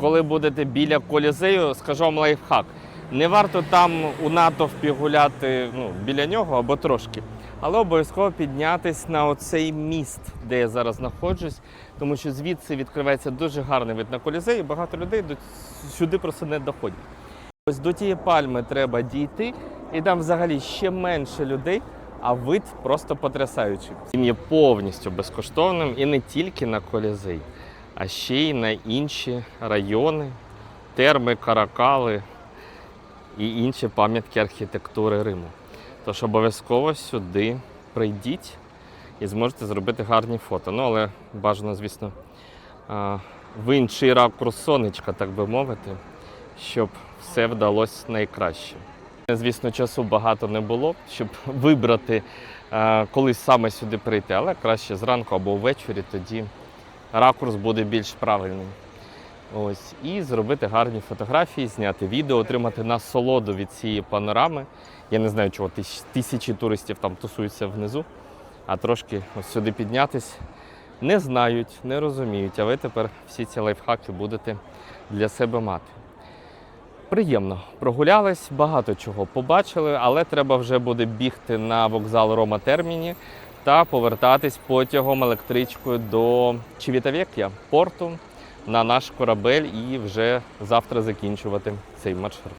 Коли будете біля колізею, скажу вам лайфхак. Не варто там у натовпі гуляти ну, біля нього або трошки, але обов'язково піднятись на оцей міст, де я зараз знаходжусь, тому що звідси відкривається дуже гарний вид на колізей, і багато людей до- сюди просто не доходять. Ось до тієї пальми треба дійти, і там взагалі ще менше людей, а вид просто потрясаючий. Він є повністю безкоштовним і не тільки на колізей, а ще й на інші райони, терми, каракали і інші пам'ятки архітектури Риму. Тож обов'язково сюди прийдіть і зможете зробити гарні фото. Ну, але бажано, звісно, в інший ракурс сонечка, так би мовити, щоб все вдалося найкраще. Звісно, часу багато не було, щоб вибрати, коли саме сюди прийти, але краще зранку або ввечері, тоді ракурс буде більш правильним. Ось, і зробити гарні фотографії, зняти відео, отримати насолоду від цієї панорами. Я не знаю, чого тисячі туристів там тусуються внизу, а трошки ось сюди піднятись не знають, не розуміють, а ви тепер всі ці лайфхаки будете для себе мати. Приємно прогулялись, багато чого побачили, але треба вже буде бігти на вокзал Рома Терміні та повертатись потягом електричкою до Чивітавек'я, порту на наш корабель і вже завтра закінчувати цей маршрут.